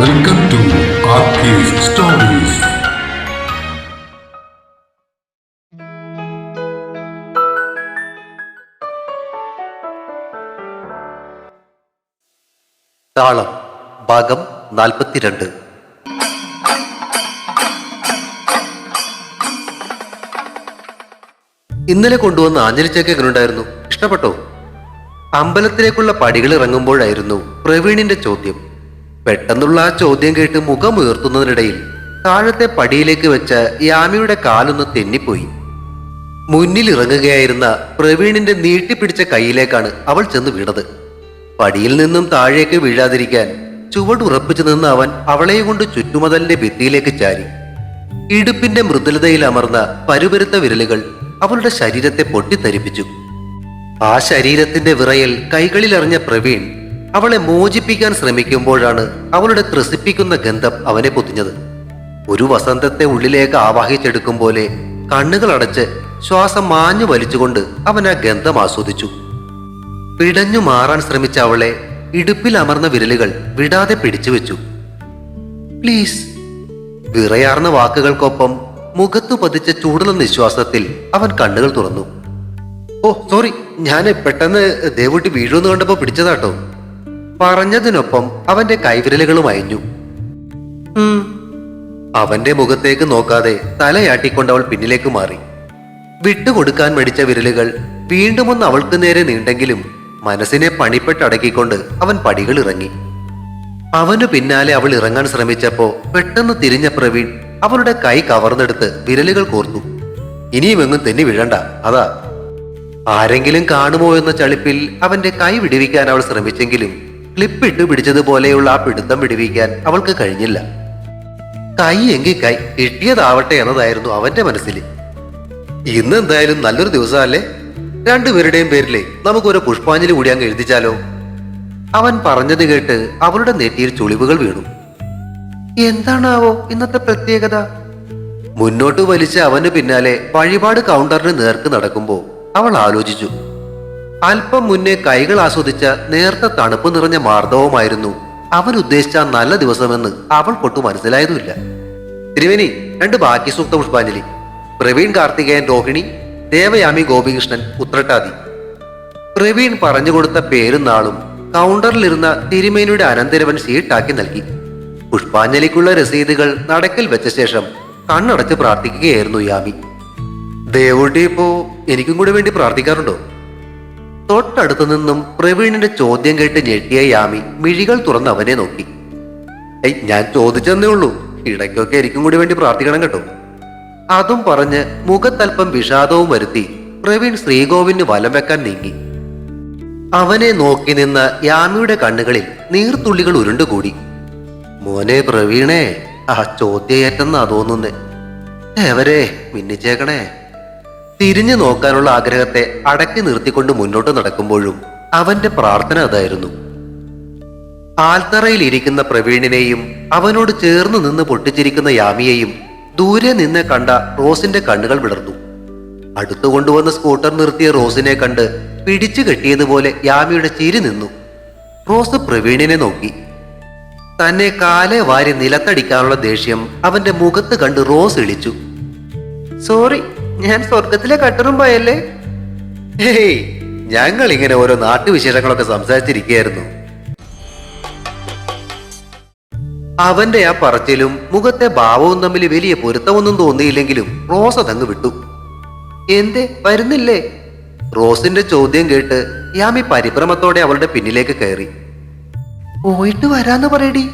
Welcome to stories. താളം ഭാഗം നാൽപ്പത്തിരണ്ട്. ഇന്നലെ കൊണ്ടുവന്ന ആഞ്ഞലിച്ചൊക്കെ എങ്ങനെയുണ്ടായിരുന്നു ഇഷ്ടപ്പെട്ടോ? അമ്പലത്തിലേക്കുള്ള പടികൾ ഇറങ്ങുമ്പോഴായിരുന്നു പ്രവീണിന്റെ ചോദ്യം. പെട്ടെന്നുള്ള ആ ചോദ്യം കേട്ട് മുഖം ഉയർത്തുന്നതിനിടയിൽ താഴത്തെ പടിയിലേക്ക് വെച്ച യാമിയുടെ കാലൊന്ന് തെന്നിപ്പോയി. മുന്നിൽ ഇറങ്ങുകയായിരുന്ന പ്രവീണിന്റെ നീട്ടിപ്പിടിച്ച കൈയിലേക്കാണ് അവൾ ചെന്ന് വീണത്. പടിയിൽ നിന്നും താഴേക്ക് വീഴാതിരിക്കാൻ ചുവടുറപ്പിച്ചു നിന്ന് അവൻ അവളെയും കൊണ്ട് ചുറ്റുമതലിന്റെ ഭിത്തിയിലേക്ക് ചാരി. ഇടുപ്പിന്റെ മൃദുലതയിൽ അമർന്ന പരുപരുത്ത വിരലുകൾ അവളുടെ ശരീരത്തെ പൊട്ടിത്തെരിപ്പിച്ചു. ആ ശരീരത്തിന്റെ വിറയൽ കൈകളിലറിഞ്ഞ പ്രവീൺ അവളെ മോചിപ്പിക്കാൻ ശ്രമിക്കുമ്പോഴാണ് അവളുടെ ത്രസിപ്പിക്കുന്ന ഗന്ധം അവനെ പൊതിഞ്ഞത്. ഒരു വസന്തത്തെ ഉള്ളിലേക്ക് ആവാഹിച്ചെടുക്കും പോലെ കണ്ണുകൾ അടച്ച് ശ്വാസം മാഞ്ഞു വലിച്ചുകൊണ്ട് അവൻ ആ ഗന്ധം ആസ്വദിച്ചു. പിടഞ്ഞു മാറാൻ ശ്രമിച്ച അവളെ ഇടുപ്പിൽ അമർന്ന വിരലുകൾ വിടാതെ പിടിച്ചു വെച്ചു. പ്ലീസ്. വിറയാർന്ന വാക്കുകൾക്കൊപ്പം മുഖത്തു പതിച്ച ചൂടുള്ള നിശ്വാസത്തിൽ അവൻ കണ്ണുകൾ തുറന്നു. Oh sorry. ഞാൻ പെട്ടെന്ന് ദേവുട്ടി വീഴുമെന്ന് കണ്ടപ്പോ പിടിച്ചതാട്ടോ. പറഞ്ഞതിനൊപ്പം അവന്റെ കൈവിരലുകളും അയഞ്ഞു. അവന്റെ മുഖത്തേക്ക് നോക്കാതെ തലയാട്ടിക്കൊണ്ട് അവൾ പിന്നിലേക്ക് മാറി. വിട്ടുകൊടുക്കാൻ മടിച്ച വിരലുകൾ വീണ്ടും ഒന്ന് അവൾക്ക് നേരെ നീണ്ടെങ്കിലും മനസ്സിനെ പണിപ്പെട്ടടക്കിക്കൊണ്ട് അവൻ പടികൾ ഇറങ്ങി. അവനു പിന്നാലെ അവൾ ഇറങ്ങാൻ ശ്രമിച്ചപ്പോ പെട്ടെന്ന് തിരിഞ്ഞ പ്രവീൺ അവളുടെ കൈ കവർന്നെടുത്ത് വിരലുകൾ കോർത്തു. ഇനിയും എങ്ങും തെന്നി വീഴണ്ട അതാ. ആരെങ്കിലും കാണുമോ എന്ന ചളിപ്പിൽ അവന്റെ കൈ വിടുവിക്കാൻ അവൾ ശ്രമിച്ചെങ്കിലും ക്ലിപ്പിട്ട് പിടിച്ചതുപോലെയുള്ള ആ പിടുത്തം വിടുവിക്കാൻ അവൾക്ക് കഴിഞ്ഞില്ല. കൈ എങ്കിൽ കൈ കിട്ടിയതാവട്ടെ എന്നതായിരുന്നു അവന്റെ മനസ്സിൽ. ഇന്ന് എന്തായാലും നല്ലൊരു ദിവസമല്ലേ? രണ്ടുപേരുടെയും പേരിലെ നമുക്കൊരു പുഷ്പാഞ്ജലി കൂടി അങ്ങ് എഴുതിച്ചാലോ? അവൻ പറഞ്ഞത് കേട്ട് അവളുടെ നെറ്റിയിൽ ചുളിവുകൾ വീണു. എന്താണാവോ ഇന്നത്തെ പ്രത്യേകത? മുന്നോട്ട് വലിച്ച അവന് പിന്നാലെ വഴിപാട് കൗണ്ടറിന് നേർക്ക് നടക്കുമ്പോൾ അവൾ ആലോചിച്ചു. അല്പം മുന്നേ കൈകൾ ആസ്വദിച്ച നേർത്ത തണുപ്പ് നിറഞ്ഞ മാർദ്ദവമായിരുന്നു അവൻ ഉദ്ദേശിച്ച നല്ല ദിവസമെന്ന് അവൾ കൊട്ടു മനസ്സിലായതുമില്ല. തിരുവേനി രണ്ട് ബാക്കി സൂക്ത പുഷ്പാഞ്ജലി. പ്രവീൺ കാർത്തികേയൻ രോഹിണി ദേവയാമി ഗോപികൃഷ്ണൻ ഉത്രട്ടാതി. പ്രവീൺ പറഞ്ഞുകൊടുത്ത പേരും നാളും കൗണ്ടറിലിരുന്ന തിരുമേനിയുടെ അനന്തരവൻ സീട്ടാക്കി നൽകി. പുഷ്പാഞ്ജലിക്കുള്ള രസീതുകൾ നടക്കൽ വെച്ച ശേഷം കണ്ണടച്ച് പ്രാർത്ഥിക്കുകയായിരുന്നു യാമി. ദേവുട്ടി ഇപ്പോ എനിക്കും കൂടെ വേണ്ടി പ്രാർത്ഥിക്കാറുണ്ടോ? തൊട്ടടുത്തു നിന്നും പ്രവീണിന്റെ ചോദ്യം കേട്ട് ഞെട്ടിയ യാമി മിഴികൾ തുറന്ന് അവനെ നോക്കി. ഏയ് ഞാൻ ചോദിച്ചെന്നേ ഉള്ളൂ. ഇടയ്ക്കൊക്കെ എനിക്കും കൂടി വേണ്ടി പ്രാർത്ഥിക്കണം കേട്ടോ. അതും പറഞ്ഞ് മുഖത്തൽപ്പം വിഷാദവും വരുത്തി പ്രവീൺ ശ്രീകോവിന് വലം വെക്കാൻ നീങ്ങി. അവനെ നോക്കി നിന്ന് യാമിയുടെ കണ്ണുകളിൽ നീർത്തുള്ളികൾ ഉരുണ്ടുകൂടി. മോനെ പ്രവീണേ ആ ചോദ്യയേറ്റെന്നാ തോന്നുന്നേ? എവരെ മിന്നിച്ചേക്കണേ. തിരിഞ്ഞു നോക്കാനുള്ള ആഗ്രഹത്തെ അടക്കി നിർത്തിക്കൊണ്ട് മുന്നോട്ട് നടക്കുമ്പോഴും അവന്റെ പ്രാർത്ഥന അതായിരുന്നു. ആൽത്തറയിൽ ഇരിക്കുന്ന പ്രവീണിനെയും അവനോട് ചേർന്ന് നിന്ന് പൊട്ടിച്ചിരിക്കുന്ന യാമിയെയും ദൂരെ നിന്ന് കണ്ട റോസിന്റെ കണ്ണുകൾ വിടർന്നു. അടുത്തു കൊണ്ടുവന്ന സ്കൂട്ടർ നിർത്തിയ റോസിനെ കണ്ട് പിടിച്ചു കെട്ടിയതുപോലെ യാമിയുടെ ചിരി നിന്നു. റോസ് പ്രവീണിനെ നോക്കി. തന്നെ കാലെ വാരി നിലത്തടിക്കാനുള്ള ദേഷ്യം അവന്റെ മുഖത്ത് കണ്ട് റോസ് ഇളിച്ചു. സോറി ഞാൻ സ്വർഗത്തിലെ കട്ടറുമ്പോയല്ലേ ഹേയ് ഞങ്ങൾ ഇങ്ങനെ ഓരോ നാട്ടുവിശേഷങ്ങളൊക്കെ സംസാരിച്ചിരിക്കുകയായിരുന്നു. അവന്റെ ആ പറച്ചിലും മുഖത്തെ ഭാവവും തമ്മിൽ വലിയ പൊരുത്തമൊന്നും തോന്നിയില്ലെങ്കിലും റോസ് അതങ്ങ് വിട്ടു. എന്തേ വരുന്നില്ലേ? റോസിന്റെ ചോദ്യം കേട്ട് യാമി പരിഭ്രമത്തോടെ അവളുടെ പിന്നിലേക്ക് കയറി. പോയിട്ട് വരാന്ന് പറയടി.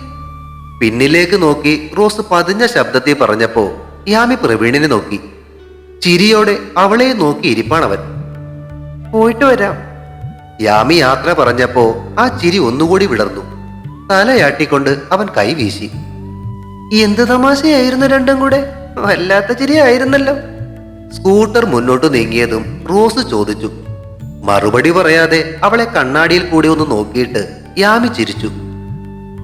പിന്നിലേക്ക് നോക്കി റോസ് പതിഞ്ഞ ശബ്ദത്തിൽ പറഞ്ഞപ്പോ യാമി പ്രവീണിനെ നോക്കി. ചിരിയോടെ അവളെ നോക്കിയിരിപ്പാണവൻ പോയിട്ട് വരാം. യാമി യാത്ര പറഞ്ഞപ്പോ ആ ചിരി ഒന്നുകൂടി വിടർന്നു തലയാട്ടിക്കൊണ്ട് അവൻ കൈവീശി എന്ത് തമാശയായിരുന്നു രണ്ടും കൂടെ? വല്ലാത്ത ചിരിയായിരുന്നല്ലോ. സ്കൂട്ടർ മുന്നോട്ട് നീങ്ങിയതും റോസ് ചോദിച്ചു. മറുപടി പറയാതെ അവളെ കണ്ണാടിയിൽ കൂടി ഒന്ന് നോക്കിയിട്ട് യാമി ചിരിച്ചു.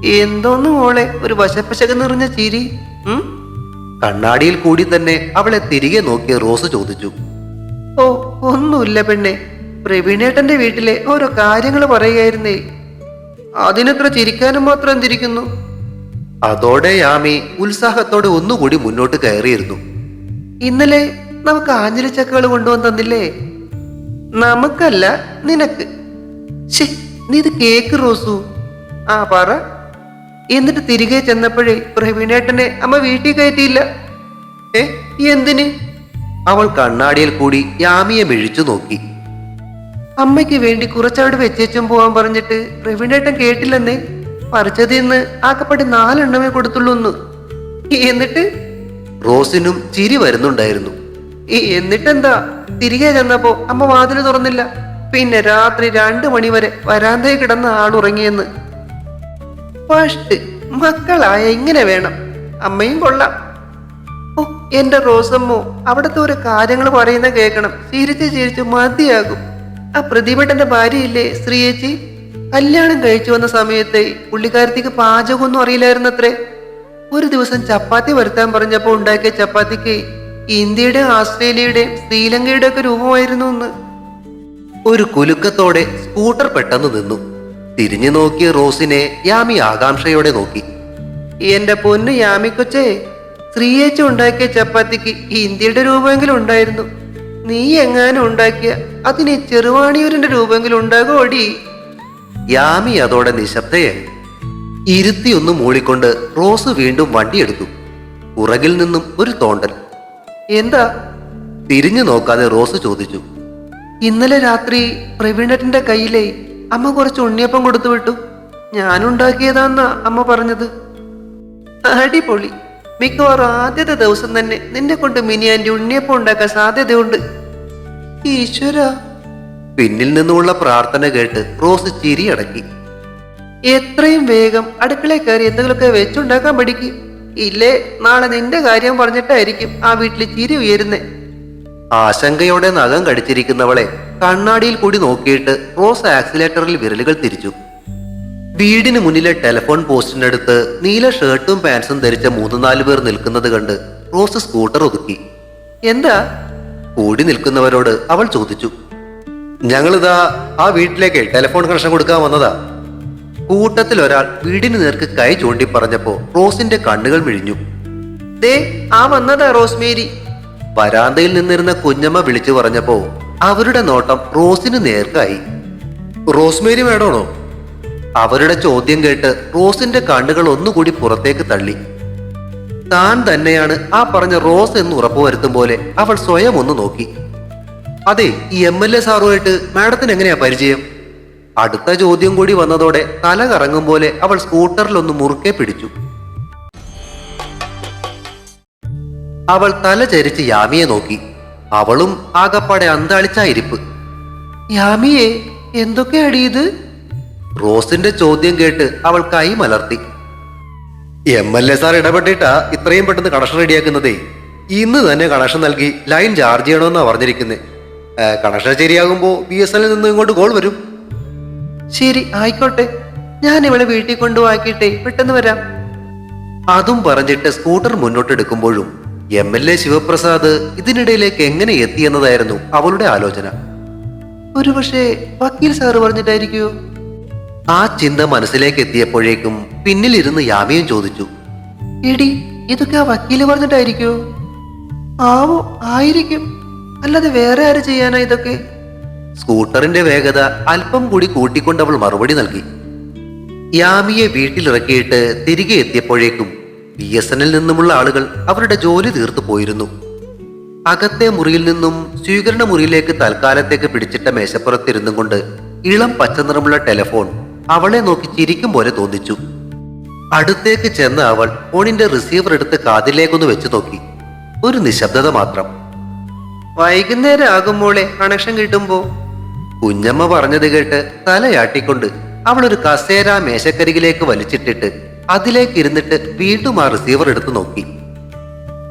എന്തോന്ന് മോളെ ഒരു വശപ്പശക് നിറഞ്ഞ ചിരി? കണ്ണാടിയിൽ കൂടി തന്നെ അവളെ തിരികെ നോക്കി റോസ് ചോദിച്ചു. ഓ ഒന്നുമില്ല പെണ്ണെ. പ്രവീണേട്ടന്റെ വീട്ടിലെ ഓരോ കാര്യങ്ങൾ പറയുകയായിരുന്നേ. അതിനത്ര ചിരിക്കാനും മാത്രം എന്തിരിക്കുന്നു? അതോടെ യാമി ഉത്സാഹത്തോടെ ഒന്നുകൂടി മുന്നോട്ട് കയറിയിരുന്നു. ഇന്നലെ നമുക്ക് ആഞ്ഞിലി ചക്കകൾ കൊണ്ടുവന്ന് തന്നില്ലേ? നമുക്കല്ല നിനക്ക്. നീ ഇത് കേക്ക് റോസു. ആ പറ. എന്നിട്ട് തിരികെ ചെന്നപ്പോഴേ പ്രവീണേട്ടനെ അമ്മ വീട്ടിൽ കയറ്റിയില്ല. ഏ എന്തിന്? അവൾ കണ്ണാടിയിൽ കൂടി യാമിയെ മെഴിച്ചു നോക്കി. അമ്മയ്ക്ക് വേണ്ടി കുറച്ചവിടെ വെച്ചേച്ചും പോവാൻ പറഞ്ഞിട്ട് പ്രവീണേട്ടൻ കേട്ടില്ലെന്നേ? പറിച്ചതിൽ നിന്ന് ആക്കപ്പടി നാലെണ്ണമേ കൊടുത്തുള്ളൂ ഒന്ന് എന്നിട്ട്? റോസിനും ചിരി വരുന്നുണ്ടായിരുന്നു. ഈ എന്നിട്ടെന്താ? തിരികെ ചെന്നപ്പോ അമ്മ വാതിൽ തുറന്നില്ല. പിന്നെ രാത്രി രണ്ടു മണി വരെ വരാന്തയിൽ കിടന്ന ആളുറങ്ങിയെന്ന്. ഫസ്റ്റ് മക്കളായ ഇങ്ങനെ വേണം. അമ്മയും കൊള്ളാം. ഓ എന്റെ റോസമ്മോ അവിടുത്തെ ഒരു കാര്യങ്ങൾ പറയുന്ന കേൾക്കണം ചിരിച്ച് ചിരിച്ച് മതിയാകും. ആ പ്രതിഭട്ടന്റെ ഭാര്യയില്ലേ ശ്രീയേച്ചി? കല്യാണം കഴിച്ചു വന്ന സമയത്തെ പുള്ളിക്കാരത്തേക്ക് പാചകമൊന്നും അറിയില്ലായിരുന്നത്രേ. ഒരു ദിവസം ചപ്പാത്തി വരുത്താൻ പറഞ്ഞപ്പോ ഉണ്ടാക്കിയ ചപ്പാത്തിക്ക് ഇന്ത്യയുടെ ആസ്ട്രേലിയയുടെ ശ്രീലങ്കയുടെ ഒക്കെ രൂപമായിരുന്നു ഒരു കുലുക്കത്തോടെ സ്കൂട്ടർ പെട്ടെന്ന് നിന്നു. തിരിഞ്ഞു നോക്കിയ റോസിനെ യാമി ആകാംക്ഷയോടെ നോക്കി. എന്റെ പൊന്ന് യാമി കൊച്ചേ ശ്രീയേച്ച ഉണ്ടാക്കിയ ചപ്പാത്തിക്ക് ഇന്ത്യയുടെ രൂപമെങ്കിലും ഉണ്ടായിരുന്നു. നീ എങ്ങാനും ഉണ്ടാക്കിയ അതിന് ചെറുവാണിയൂരിന്റെ രൂപമെങ്കിലും ഉണ്ടാകുമോടി യാമി അതോടെ നിശബ്ദയായി. ഇരുത്തിയൊന്ന് മൂളിക്കൊണ്ട് റോസ് വീണ്ടും വണ്ടിയെടുത്തു പുറകിൽ നിന്നും ഒരു തോണ്ടൽ. എന്താ? തിരിഞ്ഞു നോക്കാതെ റോസ് ചോദിച്ചു. ഇന്നലെ രാത്രി പ്രവീണറ്റിന്റെ കയ്യിലെ അമ്മ കുറച്ച് ഉണ്ണിയപ്പം കൊടുത്തു വിട്ടു. ഞാനുണ്ടാക്കിയതാന്നാ അമ്മ പറഞ്ഞത്. അടിപൊളി. മിക്കവാറും ആദ്യത്തെ ദിവസം തന്നെ നിന്നെ കൊണ്ട് മിനി ആന്റി ഉണ്ണിയപ്പം ഉണ്ടാക്കാൻ സാധ്യതയുണ്ട്. ഈശ്വര. പിന്നിൽ നിന്നുള്ള പ്രാർത്ഥന കേട്ട് റോസ് ചിരി അടക്കി. എത്രയും വേഗം അടുക്കളയിൽ കയറി എന്തെങ്കിലുമൊക്കെ വെച്ചുണ്ടാക്കാൻ പഠിക്കും ഇല്ലേ നാളെ നിന്റെ കാര്യം പറഞ്ഞിട്ടായിരിക്കും ആ വീട്ടിൽ ചിരി ഉയരുന്നേ. ആശങ്കയോടെ നഖം കടിച്ചിരിക്കുന്നവളെ കണ്ണാടിയിൽ കൂടി നോക്കിയിട്ട് റോസ് ആക്സിലേറ്ററിൽ വിരലുകൾ തിരിച്ചു. വീടിന് മുന്നിലെ ടെലിഫോൺ പോസ്റ്റിനടുത്ത് നീല ഷർട്ടും പാൻസും ധരിച്ച മൂന്ന് നാല് പേർ നിൽക്കുന്നത് കണ്ട് റോസ് സ്കൂട്ടർ ഒതുക്കി. എന്താ? കൂടി നിൽക്കുന്നവരോട് അവൾ ചോദിച്ചു. ഞങ്ങളിതാ ആ വീട്ടിലേക്ക് ടെലഫോൺ കണക്ഷൻ കൊടുക്കാൻ വന്നതാ. കൂട്ടത്തിൽ ഒരാൾ വീടിന് നേർക്ക് കൈ ചൂണ്ടി പറഞ്ഞപ്പോ റോസിന്റെ കണ്ണുകൾ മിഴിഞ്ഞു. ദേ ആ വന്നതാ റോസ്മേരി. വരാന്തയിൽ നിന്നിരുന്ന കുഞ്ഞമ്മ വിളിച്ചു പറഞ്ഞപ്പോ അവരുടെ നോട്ടം റോസിന് നേർക്കായി. റോസ്മേരി വേണോണോ അവരുടെ ചോദ്യം കേട്ട് റോസിന്റെ കണ്ണുകൾ ഒന്നുകൂടി പുറത്തേക്ക് തള്ളി. താൻ തന്നെയാണ് ആ പറഞ്ഞ റോസ് എന്ന് ഉറപ്പുവരുത്തും പോലെ അവൾ സ്വയം ഒന്ന് നോക്കി. അതെ ഈ എം എൽ എ സാറുമായിട്ട് മാഡത്തിന് എങ്ങനെയാ പരിചയം? അടുത്ത ചോദ്യം കൂടി വന്നതോടെ തല കറങ്ങും പോലെ അവൾ സ്കൂട്ടറിൽ ഒന്ന് മുറുക്കെ പിടിച്ചു. അവൾ തല ചരിച്ച് യാമിയെ നോക്കി. അവളും ആകപ്പാടെ അന്താളിച്ചായിരിപ്പ്. യാമിയെ എന്തൊക്കെ ഇത്? റോസിന്റെ ചോദ്യം കേട്ട് അവൾ കൈ മലർത്തി. എം എൽ എ സാർ ഇടപെട്ടിട്ടാ ഇത്രയും പെട്ടെന്ന് കണക്ഷൻ റെഡിയാക്കുന്നതേ. ഇന്ന് തന്നെ കണക്ഷൻ നൽകി ലൈൻ ചാർജ് ചെയ്യണമെന്നാ പറഞ്ഞിരിക്കുന്നത് കണക്ഷൻ ശരിയാകുമ്പോ ബി എസ് എല്ലിൽ നിന്ന് ഇങ്ങോട്ട് കോൾ വരും. ശരി ആയിക്കോട്ടെ. ഞാൻ ഇവളെ വീട്ടിൽ കൊണ്ടുപോയിട്ടേ പെട്ടെന്ന് വരാം. അതും പറഞ്ഞിട്ട് സ്കൂട്ടർ മുന്നോട്ടെടുക്കുമ്പോഴും എം എൽ എ ശിവപ്രസാദ് ഇതിനിടയിലേക്ക് എങ്ങനെ എത്തിയെന്നതായിരുന്നു അവളുടെ ആലോചന. ഒരുപക്ഷെ വക്കീൽ സാറ് പറഞ്ഞിട്ടായിരിക്കുമോ ആ ചിന്ത മനസ്സിലേക്ക് എത്തിയപ്പോഴേക്കും പിന്നിലിരുന്ന് യാമിയും ചോദിച്ചു എടി ഇതൊക്കെ ആ വക്കീൽ പറഞ്ഞിട്ടായിരിക്കുമോ ആവോ ആയിരിക്കും. അല്ലാതെ വേറെ ആര് ചെയ്യാനാ ഇതൊക്കെ? സ്കൂട്ടറിന്റെ വേഗത അല്പം കൂടി കൂട്ടിക്കൊണ്ട് അവൾ മറുപടി നൽകി. യാമിയെ വീട്ടിലിറക്കിയിട്ട് തിരികെ എത്തിയപ്പോഴേക്കും ബി എസ് എന്നിൽ നിന്നുമുള്ള ആളുകൾ അവരുടെ ജോലി തീർത്തു പോയിരുന്നു. അകത്തെ മുറിയിൽ നിന്നും സ്വീകരണ മുറിയിലേക്ക് തൽക്കാലത്തേക്ക് പിടിച്ചിട്ട മേശപ്പുറത്തിരുന്നും കൊണ്ട് ഇളം പച്ചനിറമുള്ള ടെലിഫോൺ അവളെ നോക്കി ചിരിക്കും പോലെ തോന്നിച്ചു. അടുത്തേക്ക് ചെന്ന അവൾ ഫോണിന്റെ റിസീവർ എടുത്ത് കാതിലേക്കൊന്ന് വെച്ചു നോക്കി. ഒരു നിശബ്ദത മാത്രം. വൈകുന്നേരം ആകുമ്പോളെ കണക്ഷൻ കിട്ടുമ്പോ? കുഞ്ഞമ്മ പറഞ്ഞത് കേട്ട് തലയാട്ടിക്കൊണ്ട് അവൾ ഒരു കസേര മേശക്കരികിലേക്ക് വലിച്ചിട്ടിട്ട് അതിലേക്ക് ഇരുന്നിട്ട് വീണ്ടും ആ റിസീവർ എടുത്തു നോക്കി.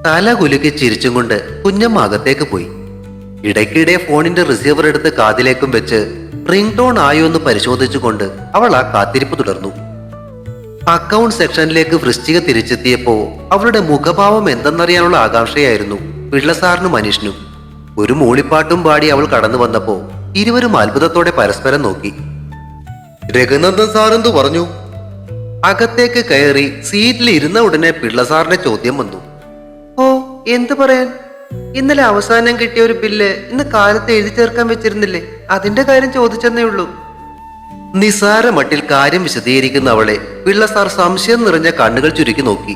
തല കുലുക്കി ചിരിച്ചും കൊണ്ട് കുഞ്ഞമ്മ അകത്തേക്ക് പോയി. ഇടയ്ക്കിടെ ഫോണിന്റെ റിസീവർ എടുത്ത് കാതിലേക്കും വെച്ച് റിംഗ് ടോൺ ആയോ എന്ന് പരിശോധിച്ചുകൊണ്ട് അവൾ ആ കാത്തിരിപ്പ് തുടർന്നു. അക്കൗണ്ട് സെക്ഷനിലേക്ക് വൃശ്ചിക തിരിച്ചെത്തിയപ്പോ അവളുടെ മുഖഭാവം എന്തെന്നറിയാനുള്ള ആകാംക്ഷയായിരുന്നു പിള്ളസാറിനും മനീഷിനും ഒരു മൂളിപ്പാട്ടും പാടി അവൾ കടന്നു വന്നപ്പോ ഇരുവരും അത്ഭുതത്തോടെ പരസ്പരം നോക്കി. രഘുനന്ദൻ സാർ എന്തു പറഞ്ഞു? അകത്തേക്ക് കയറി സീറ്റിൽ ഇരുന്ന ഉടനെ പിള്ളസാറിന്റെ ചോദ്യം വന്നു. ഓ എന്ത് പറയാൻ? ഇന്നലെ അവസാനം കിട്ടിയ ഒരു ബില്ല് ഇന്ന് കാലത്ത് എഴുതി ചേർക്കാൻ വെച്ചിരുന്നില്ലേ? അതിന്റെ കാര്യം ചോദിച്ചെന്നേ ഉള്ളൂ. നിസാര മട്ടിൽ കാര്യം വിശദീകരിക്കുന്ന അവളെ പിള്ള സാർ സംശയം നിറഞ്ഞ കണ്ണുകൾ ചുരുക്കി നോക്കി.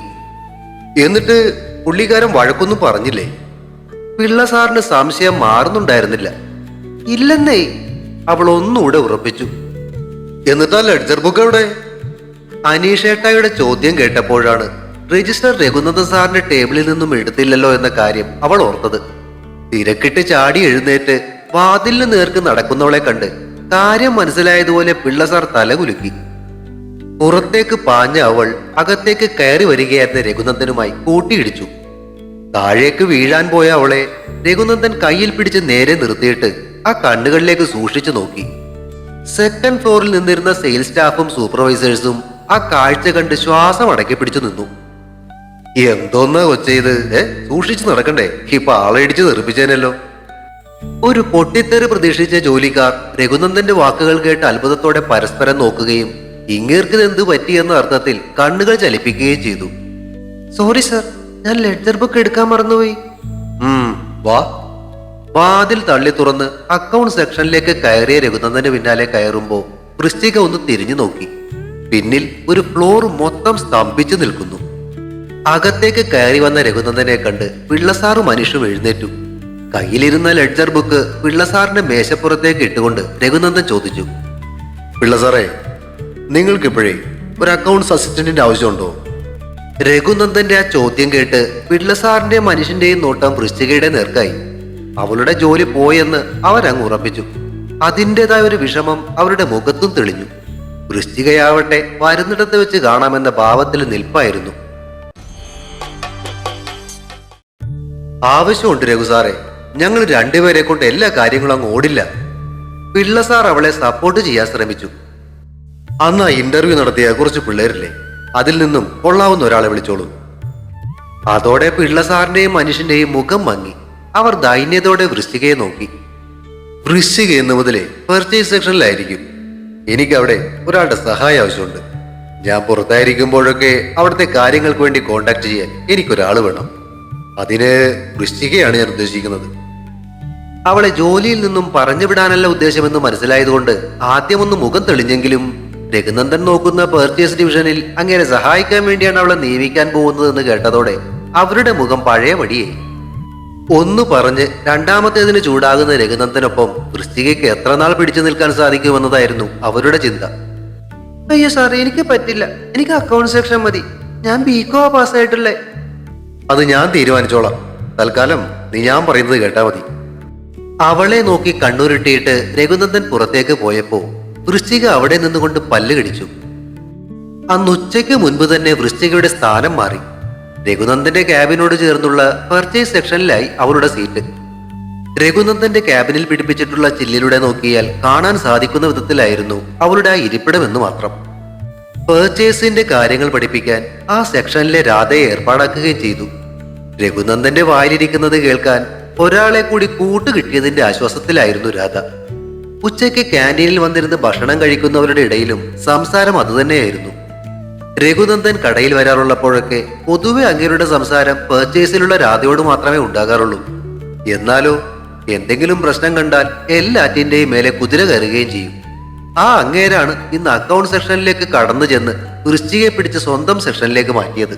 എന്നിട്ട് പുള്ളിക്കാരൻ വഴക്കൊന്നും പറഞ്ഞില്ലേ? പിള്ള സാറിന് സംശയം മാറുന്നുണ്ടായിരുന്നില്ല. ഇല്ലെന്നേ അവൾ ഒന്നുകൂടെ ഉറപ്പിച്ചു. എന്നിട്ടാ ലെഡ്ജർ ബുക്ക് എവിടെ അനീഷേട്ടായുടെ ചോദ്യം കേട്ടപ്പോഴാണ് രജിസ്റ്റർ രഘുനന്ദൻ സാറിന്റെ ടേബിളിൽ നിന്നും എടുത്തില്ലല്ലോ എന്ന കാര്യം അവൾ ഓർത്തത്. തിരക്കിട്ട് ചാടി എഴുന്നേറ്റ് വാതിലിന് നേർക്ക് നടക്കുന്നവളെ കണ്ട് കാര്യം മനസ്സിലായതുപോലെ പിള്ള സാർ തലകുലുക്കി പുറത്തേക്ക് പാഞ്ഞ അവൾ അകത്തേക്ക് കയറി വരികയായിരുന്ന രഘുനന്ദനുമായി കൂട്ടിയിടിച്ചു. താഴേക്ക് വീഴാൻ പോയ അവളെ രഘുനന്ദൻ കയ്യിൽ പിടിച്ച് നേരെ നിർത്തിയിട്ട് ആ കണ്ണുകളിലേക്ക് സൂക്ഷിച്ചു നോക്കി. സെക്കൻഡ് ഫ്ലോറിൽ നിന്നിരുന്ന സെയിൽസ് സ്റ്റാഫും സൂപ്പർവൈസേഴ്സും ആ കാഴ്ച കണ്ട് ശ്വാസം അടക്കി പിടിച്ചു നിന്നു. എന്തോന്നാ കൊച്ചെയ്ത് ഏ? സൂക്ഷിച്ചു നടക്കണ്ടേ? ഇപ്പൊ ആളെ ഇടിച്ച് തെറിപ്പിച്ചേനല്ലോ. ഒരു പൊട്ടിത്തെറി പ്രതീക്ഷിച്ച ജോലിക്കാർ രഘുനന്ദന്റെ വാക്കുകൾ കേട്ട് അത്ഭുതത്തോടെ പരസ്പരം നോക്കുകയും ഇങ്ങേർക്ക് എന്ത് പറ്റിയെന്ന അർത്ഥത്തിൽ കണ്ണുകൾ ചലിപ്പിക്കുകയും ചെയ്തു. സോറി സർ ഞാൻ ലെഡ്ജർ ബുക്ക് എടുക്കാൻ മറന്നുപോയി. വാ. വാതിൽ തള്ളി തുറന്ന് അക്കൗണ്ട് സെക്ഷനിലേക്ക് കയറിയ രഘുനന്ദന് പിന്നാലെ കയറുമ്പോൾ വൃശ്ചിക ഒന്ന് തിരിഞ്ഞു നോക്കി. പിന്നിൽ ഒരു ഫ്ലോർ മൊത്തം സ്തംഭിച്ചു നിൽക്കുന്നു. അകത്തേക്ക് കയറി വന്ന രഘുനന്ദനെ കണ്ട് പിള്ളസാറും മനുഷ്യം എഴുന്നേറ്റു. കയ്യിലിരുന്ന ലെഡ്ജർ ബുക്ക് പിള്ളസാറിന്റെ മേശപ്പുറത്തേക്ക് ഇട്ടുകൊണ്ട് രഘുനന്ദൻ ചോദിച്ചു പിള്ളസാറേ നിങ്ങൾക്കിപ്പോഴേ ഒരു അക്കൗണ്ട്സ് അസിസ്റ്റന്റിന്റെ ആവശ്യമുണ്ടോ? രഘുനന്ദന്റെ ആ ചോദ്യം കേട്ട് പിള്ളസാറിന്റെ മനുഷ്യന്റെയും നോട്ടം വൃശ്ചികയുടെ നേർക്കായി. അവളുടെ ജോലി പോയെന്ന് അവരങ്ങ് ഉറപ്പിച്ചു. അതിന്റെതായ ഒരു വിഷമം അവരുടെ മുഖത്തും തെളിഞ്ഞു. വൃശ്ചികയാവട്ടെ വരുന്നിടത്ത് വെച്ച് കാണാമെന്ന ഭാവത്തിൽ നിൽപ്പായിരുന്നു. ആവശ്യമുണ്ട് രഘു സാറേ. ഞങ്ങൾ രണ്ടുപേരെ കൊണ്ട് എല്ലാ കാര്യങ്ങളും അങ്ങ് ഓടില്ല. പിള്ള സാർ അവളെ സപ്പോർട്ട് ചെയ്യാൻ ശ്രമിച്ചു. അന്ന് ആ ഇന്റർവ്യൂ നടത്തിയ കുറച്ച് പിള്ളേരില്ലേ അതിൽ നിന്നും കൊള്ളാവുന്ന ഒരാളെ വിളിച്ചോളൂ. അതോടെ പിള്ള സാറിന്റെയും മനുഷ്യന്റെയും മുഖം മങ്ങി. അവർ ദൈന്യതയോടെ വൃശ്ചികയെ നോക്കി. വൃശ്ചിക എന്ന് മുതലേ പർച്ചേസ് സെക്ഷനിലായിരിക്കും എനിക്ക് അവിടെ ഒരാളുടെ സഹായം ആവശ്യമുണ്ട്. ഞാൻ പുറത്തായിരിക്കുമ്പോഴൊക്കെ അവിടുത്തെ കാര്യങ്ങൾക്ക് വേണ്ടി കോണ്ടാക്ട് ചെയ്യാൻ എനിക്കൊരാൾ വേണം. അതിന് വൃശ്ചികയാണ് ഞാൻ ഉദ്ദേശിക്കുന്നത്. അവളെ ജോലിയിൽ നിന്നും പറഞ്ഞു വിടാനല്ല ഉദ്ദേശമെന്ന് മനസ്സിലായതുകൊണ്ട് ആദ്യമൊന്ന് മുഖം തെളിഞ്ഞെങ്കിലും രഘുനന്ദൻ നോക്കുന്ന പെർച്ചേസ് ഡിവിഷനിൽ അങ്ങനെ സഹായിക്കാൻ വേണ്ടിയാണ് അവളെ നിയമിക്കാൻ പോകുന്നതെന്ന് കേട്ടതോടെ അവരുടെ മുഖം പഴയ വടിയായി ഒന്ന് പറഞ്ഞ് രണ്ടാമത്തേതിന് ചൂടാകുന്ന രഘുനന്ദനൊപ്പം വൃശ്ചികയ്ക്ക് എത്ര നാൾ പിടിച്ചു നിൽക്കാൻ സാധിക്കുമെന്നതായിരുന്നു അവരുടെ ചിന്ത. അയ്യോ സാർ എനിക്ക് പറ്റില്ല. എനിക്ക് അക്കൗണ്ട് സെക്ഷൻ മതി. ഞാൻ ബികോ പാസ്സായിട്ടുള്ളേ അത് ഞാൻ തീരുമാനിച്ചോളാം. തൽക്കാലം നീ ഞാൻ പറയുന്നത് കേട്ടാ മതി. അവളെ നോക്കി കണ്ണുരുട്ടിയിട്ട് രഘുനന്ദൻ പുറത്തേക്ക് പോയപ്പോ വൃശ്ചിക അവിടെ നിന്നുകൊണ്ട് പല്ല് കടിച്ചു. അന്ന് ഉച്ചയ്ക്ക് മുൻപ് തന്നെ വൃശ്ചികയുടെ സ്ഥാനം മാറി. രഘുനന്ദന്റെ ക്യാബിനോട് ചേർന്നുള്ള പർച്ചേസ് സെക്ഷനിലായി അവളുടെ സീറ്റ് രഘുനന്ദന്റെ ക്യാബിനിൽ പിടിപ്പിച്ചിട്ടുള്ള ചില്ലിലൂടെ നോക്കിയാൽ കാണാൻ സാധിക്കുന്ന വിധത്തിലായിരുന്നു അവളുടെ ആ ഇരിപ്പിടമെന്ന് മാത്രം. പേർച്ചേസിന്റെ കാര്യങ്ങൾ പഠിപ്പിക്കാൻ ആ സെക്ഷനിലെ രാധയെ ഏർപ്പാടാക്കുകയും ചെയ്തു. രഘുനന്ദന്റെ വായിലിരിക്കുന്നത് കേൾക്കാൻ ഒരാളെ കൂടി കൂട്ടു കിട്ടിയതിന്റെ ആശ്വാസത്തിലായിരുന്നു രാധ. ഉച്ചയ്ക്ക് ക്യാന്റീനിൽ വന്നിരുന്ന് ഭക്ഷണം കഴിക്കുന്നവരുടെ ഇടയിലും സംസാരം അതുതന്നെയായിരുന്നു. രഘുനന്ദൻ കടയിൽ വരാറുള്ളപ്പോഴൊക്കെ പൊതുവെ അങ്ങേരുടെ സംസാരം പേർച്ചേസിലുള്ള രാധയോട് മാത്രമേ ഉണ്ടാകാറുള്ളൂ. എന്നാലോ എന്തെങ്കിലും പ്രശ്നം കണ്ടാൽ എല്ലാറ്റിന്റെയും മേലെ കുതിര കയറുകയും ചെയ്യും. ആ അങ്ങേരാണ് ഇന്ന് അക്കൗണ്ട് സെക്ഷനിലേക്ക് കടന്നു ചെന്ന് വൃശ്ചികയെ പിടിച്ച് സ്വന്തം സെക്ഷനിലേക്ക് മാറ്റിയത്.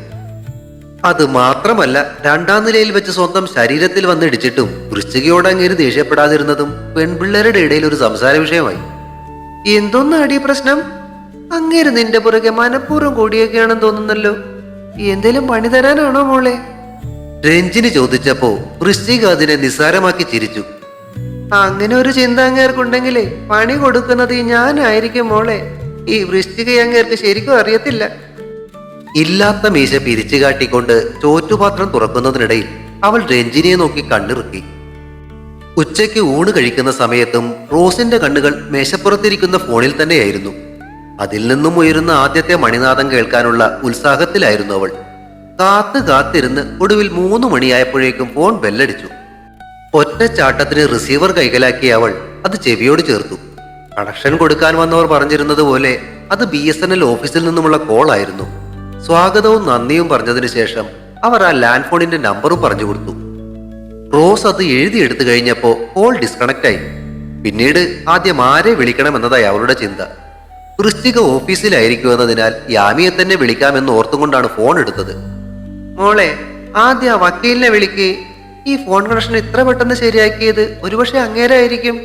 അത് മാത്രമല്ല രണ്ടാം നിലയിൽ വെച്ച് സ്വന്തം ശരീരത്തിൽ വന്നിടിച്ചിട്ടും വൃശ്ചികയോട് അങ്ങേര് ദേഷ്യപ്പെടാതിരുന്നതും പെൺപിള്ളേരുടെ ഇടയിൽ ഒരു സംസാര വിഷയമായി. എന്തോന്നാടി പ്രശ്നം? അങ്ങേര് നിന്റെ പുറകെ മനഃപൂർവം കൂടിയൊക്കെയാണെന്ന് തോന്നുന്നല്ലോ. എന്തേലും പണി തരാനാണോ മോളെ? രഞ്ജിനി ചോദിച്ചപ്പോ വൃശ്ചിക അതിനെ നിസ്സാരമാക്കി ചിരിച്ചു. അങ്ങനെ ഒരു ചിന്ത അങ്ങേർക്കുണ്ടെങ്കിലേ പണി കൊടുക്കുന്നത് ഞാനായിരിക്കും മോളെ. ഈ വൃശ്ചിക അങ്ങേർക്ക് ശരിക്കും അറിയത്തില്ല. ഇല്ലാത്ത മീശ പിരിച്ചു കാട്ടിക്കൊണ്ട് ചോറ്റുപാത്രം തുറക്കുന്നതിനിടയിൽ അവൾ രഞ്ജിനിയെ നോക്കി കണ്ണിറുക്കി. ഉച്ചയ്ക്ക് ഊണ് കഴിക്കുന്ന സമയത്തും റോസിന്റെ കണ്ണുകൾ മേശപ്പുറത്തിരിക്കുന്ന ഫോണിൽ തന്നെയായിരുന്നു. അതിൽ നിന്നും ഉയരുന്ന ആദ്യത്തെ മണിനാഥം കേൾക്കാനുള്ള ഉത്സാഹത്തിലായിരുന്നു അവൾ. കാത്ത് കാത്തിരുന്ന് ഒടുവിൽ മൂന്ന് മണിയായപ്പോഴേക്കും ഫോൺ ബെല്ലടിച്ചു. ഒറ്റച്ചാട്ടത്തിന് റിസീവർ കൈകലാക്കിയ അവൾ അത് ചെവിയോട് ചേർത്തു. കണക്ഷൻ കൊടുക്കാൻ വന്നവർ പറഞ്ഞിരുന്നത് പോലെ അത് ബി എസ് എൻ എൽ ഓഫീസിൽ നിന്നുമുള്ള കോൾ ആയിരുന്നു. സ്വാഗതവും നന്ദിയും പറഞ്ഞതിന് ശേഷം അവർ ആ ലാൻഡ് ഫോണിന്റെ നമ്പറും പറഞ്ഞു കൊടുത്തു. റോസ് അത് എഴുതിയെടുത്തു കഴിഞ്ഞപ്പോൾ കോൾ ഡിസ്കണക്ട് ആയി. പിന്നീട് ആദ്യം ആരെ വിളിക്കണമെന്നതായി അവളുടെ ചിന്ത. വൃശ്ചിക ഓഫീസിലായിരിക്കുമെന്നതിനാൽ യാമിയെ തന്നെ വിളിക്കാമെന്ന് ഓർത്തുകൊണ്ടാണ് ഫോൺ എടുത്തത്. മോളെ ആദ്യം ആ വക്കീലിനെ വിളിക്ക്. ഈ ഫോൺ കണക്ഷൻ ഇത്ര പെട്ടെന്ന് ശരിയാക്കിയത് ഒരുപക്ഷെ അങ്ങേരായിരിക്കും.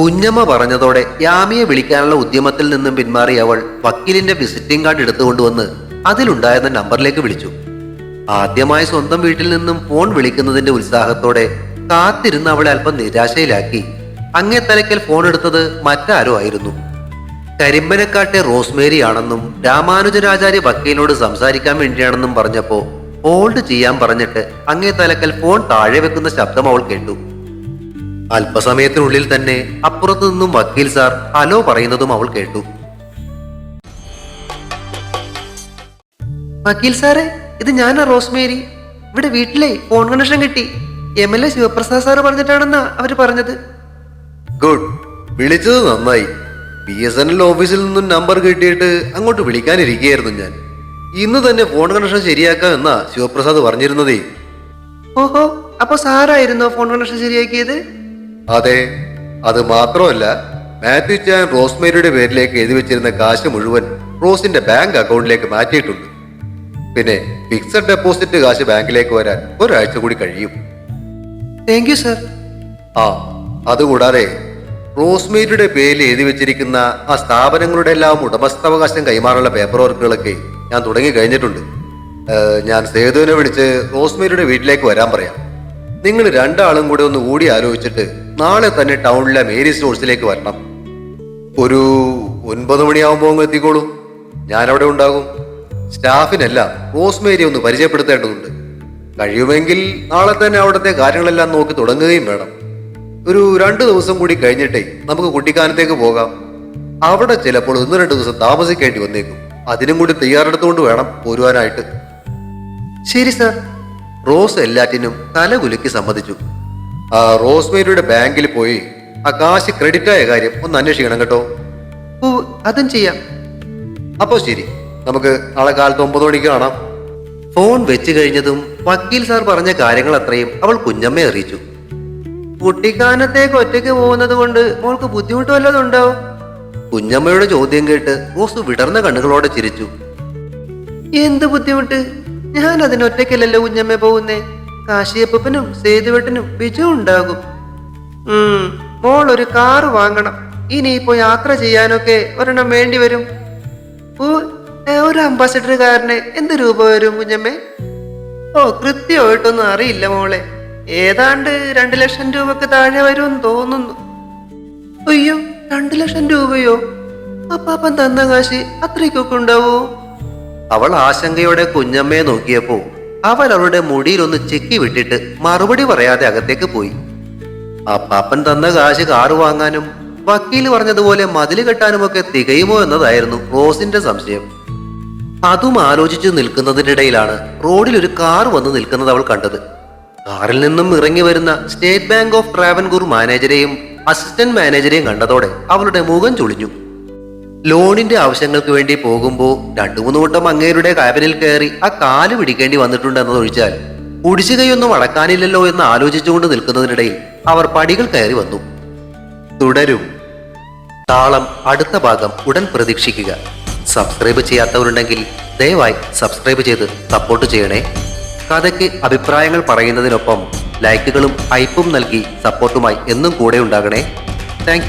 കുഞ്ഞമ്മ പറഞ്ഞതോടെ യാമിയെ വിളിക്കാനുള്ള ഉദ്യമത്തിൽ നിന്നും പിന്മാറി അവൾ വക്കീലിന്റെ വിസിറ്റിംഗ് കാർഡ് എടുത്തുകൊണ്ടുവന്ന് അതിലുണ്ടായിരുന്ന നമ്പറിലേക്ക് വിളിച്ചു. ആദ്യമായി സ്വന്തം വീട്ടിൽ നിന്നും ഫോൺ വിളിക്കുന്നതിന്റെ ഉത്സാഹത്തോടെ കാത്തിരുന്ന് അവളെ അല്പം നിരാശയിലാക്കി. അങ്ങേ തലയ്ക്കൽ ഫോൺ എടുത്തത് മറ്റാരോ ആയിരുന്നു. കരിമ്പനക്കാട്ടെ റോസ്മേരി ആണെന്നും രാമാനുജരാചാര്യ വക്കീലിനോട് സംസാരിക്കാൻ വേണ്ടിയാണെന്നും പറഞ്ഞപ്പോ ഹോൾഡ് ചെയ്യാൻ പറഞ്ഞിട്ട് അങ്ങേ തലക്കൽ ഫോൺ താഴെ വെക്കുന്ന ശബ്ദം അവൾ കേട്ടു. അല്പസമയത്തിനുള്ളിൽ തന്നെ അപ്പുറത്തു നിന്നും വക്കീൽ സാർ ഹലോ പറയുന്നതും അവൾ കേട്ടു. വക്കീൽ സാറേ ഇത് ഞാനാ റോസ്മേരി. ഇവിടെ വീട്ടിലെ ഫോൺ കണക്ഷൻ കിട്ടി. M L A Sivaprasad sir പറഞ്ഞിട്ടാണെന്നാ അവർ പറഞ്ഞത്. ഗുഡ്. വിളിച്ചത് നന്നായി. ബി എസ് എൻ എൽ ഓഫീസിൽ നിന്നും നമ്പർ കിട്ടിയിട്ട് അങ്ങോട്ട് വിളിക്കാനിരിക്കുകയായിരുന്നു ഞാൻ. ഇന്ന് തന്നെ ഫോൺ കണക്ഷൻ ശരിയാക്കാം എന്നാ ശിവപ്രസാദ് പറഞ്ഞിരുന്നതേ. ഓഹോ അപ്പൊ സാറായിരുന്നോ ഫോൺ കണക്ഷൻ ശരിയാക്കിയത്? അതെ അത് മാത്രമല്ല മാത്യു ചാൻ റോസ്മേരിയുടെ പേരിലേക്ക് എഴുതി വെച്ചിരുന്ന കാശ് മുഴുവൻ റോസിന്റെ ബാങ്ക് അക്കൗണ്ടിലേക്ക് മാറ്റിയിട്ടുണ്ട്. പിന്നെ ഫിക്സഡ് ഡെപ്പോസിറ്റ് കാശ് ബാങ്കിലേക്ക് വരാൻ ഒരാഴ്ച കൂടി കഴിയും. താങ്ക് യു സർ ആ അതുകൂടാതെ റോസ്മേരിയുടെ പേരിൽ എഴുതി വെച്ചിരിക്കുന്ന ആ സ്ഥാപനങ്ങളുടെ എല്ലാം ഉടമസ്ഥാവകാശം കൈമാറാനുള്ള പേപ്പർ വർക്കുകളൊക്കെ ഞാൻ തുടങ്ങി കഴിഞ്ഞിട്ടുണ്ട്. ഞാൻ സേതുവിനെ വിളിച്ച് റോസ്മേരിയുടെ വീട്ടിലേക്ക് വരാൻ പറയാം. നിങ്ങൾ രണ്ടാളും കൂടെ ഒന്ന് കൂടി ആലോചിച്ചിട്ട് നാളെ തന്നെ ടൗണിലെ മേരി സ്റ്റോഴ്സിലേക്ക് വരണം. ഒരു ഒൻപത് മണിയാവുമ്പോൾ അങ്ങ് എത്തിക്കോളൂ. ഞാൻ അവിടെ ഉണ്ടാകും. സ്റ്റാഫിനല്ല റോസ്മേരി ഒന്ന് പരിചയപ്പെടുത്തേണ്ടതുണ്ട്. കഴിയുമെങ്കിൽ നാളെ തന്നെ അവിടുത്തെ കാര്യങ്ങളെല്ലാം നോക്കി തുടങ്ങുകയും വേണം. ഒരു രണ്ടു ദിവസം കൂടി കഴിഞ്ഞിട്ടേ നമുക്ക് കുട്ടിക്കാനത്തേക്ക് പോകാം. അവിടെ ചിലപ്പോൾ ഒന്ന് രണ്ട് ദിവസം താമസിക്കേണ്ടി വന്നേക്കും. അതിനും കൂടി തയ്യാറെടുത്തുകൊണ്ട് വേണം പോരുവാനായിട്ട്. ശരി സാർ. റോസ് എല്ലാറ്റിനും തലകുലുക്കി സമ്മതിച്ചു. ആ റോസ്മേരിയുടെ ബാങ്കിൽ പോയി ആ കാശ് ക്രെഡിറ്റ് ആയ കാര്യം ഒന്ന് അന്വേഷിക്കണം കേട്ടോ. ഓ അതും ചെയ്യാം. അപ്പോ ശരി. നമുക്ക് നാളെ കാലത്ത് ഒമ്പത് മണിക്ക് കാണാം. ഫോൺ വെച്ച് കഴിഞ്ഞതും വക്കീൽ സാർ പറഞ്ഞ കാര്യങ്ങൾ അത്രയും അവൾ കുഞ്ഞമ്മയെ അറിയിച്ചു. കുട്ടിക്കാനത്തേക്ക് ഒറ്റയ്ക്ക് പോകുന്നത് കൊണ്ട് മോൾക്ക് ബുദ്ധിമുട്ട് വല്ലതും കുഞ്ഞമ്മയുടെ ചോദ്യം കേട്ട് റോസ് വിടർന്ന കണ്ണുകളോടെ ചിരിച്ചു. എന്ത് ബുദ്ധിമുട്ട്? ഞാൻ അതിന് ഒറ്റയ്ക്കല്ലല്ലോ കുഞ്ഞമ്മ പോകുന്നേ. കാശിയപ്പനും സേതുവെട്ടനും വിജയം ഉണ്ടാകും. മോൾ ഒരു കാറ് വാങ്ങണം. ഇനിയിപ്പോ യാത്ര ചെയ്യാനൊക്കെ ഒരെണ്ണം വേണ്ടി വരും. ഒരു അംബാസഡർ കാറിന് എന്ത് രൂപ വരും കുഞ്ഞമ്മേ? ഓ കൃത്യമായിട്ടൊന്നും അറിയില്ല മോളെ. ഏതാണ്ട് രണ്ടു ലക്ഷം രൂപക്ക് താഴെ വരുമെന്ന് തോന്നുന്നു. അയ്യോ രണ്ടു ലക്ഷം രൂപയോ? അപ്പാപ്പൻ തന്ന കാശി അത്രയ്ക്കൊക്കെ ഉണ്ടാവോ? അവൾ ആശങ്കയോടെ കുഞ്ഞമ്മയെ നോക്കിയപ്പോ അവൾ അവളുടെ മുടിയിൽ ഒന്ന് ചെക്കി വിട്ടിട്ട് മറുപടി പറയാതെ അകത്തേക്ക് പോയി. അപ്പാപ്പൻ തന്ന കാശ് കാറ് വാങ്ങാനും വക്കീൽ പറഞ്ഞതുപോലെ മതിൽ കെട്ടാനുമൊക്കെ തികയുമോ എന്നതായിരുന്നു റോസിന്റെ സംശയം. അതും ആലോചിച്ചു നിൽക്കുന്നതിനിടയിലാണ് റോഡിൽ ഒരു കാർ വന്ന് നിൽക്കുന്നത് അവൾ കണ്ടത്. കാറിൽ നിന്നും ഇറങ്ങി വരുന്ന സ്റ്റേറ്റ് ബാങ്ക് ഓഫ് ട്രാവൻകൂർ മാനേജരെയും അസിസ്റ്റന്റ് മാനേജരെയും കണ്ടതോടെ അവളുടെ മുഖം ചുളിഞ്ഞു. ലോണിന്റെ ആവശ്യങ്ങൾക്ക് വേണ്ടി പോകുമ്പോൾ രണ്ടു മൂന്ന് വട്ടം അങ്ങേരുടെ കാബിനിൽ കയറി ആ കാൽ പിടിക്കേണ്ടി വന്നിട്ടുണ്ടെന്നതൊഴിച്ചാൽ കുടിശ്ശികയൊന്നും അടക്കാനില്ലല്ലോ എന്ന് ആലോചിച്ചുകൊണ്ട് നിൽക്കുന്നതിനിടയിൽ അവർ പടികൾ കയറി വന്നു. തുടരും. താളം അടുത്ത ഭാഗം ഉടൻ പ്രതീക്ഷിക്കുക. സബ്സ്ക്രൈബ് ചെയ്യാത്തവരുണ്ടെങ്കിൽ ദയവായി സബ്സ്ക്രൈബ് ചെയ്ത് സപ്പോർട്ട് ചെയ്യണേ. കഥയ്ക്ക് അഭിപ്രായങ്ങൾ പറയുന്നതിനൊപ്പം ലൈക്കുകളും ഹൈപ്പും നൽകി സപ്പോർട്ടുമായി എന്നും കൂടെ ഉണ്ടാകണേ. താങ്ക്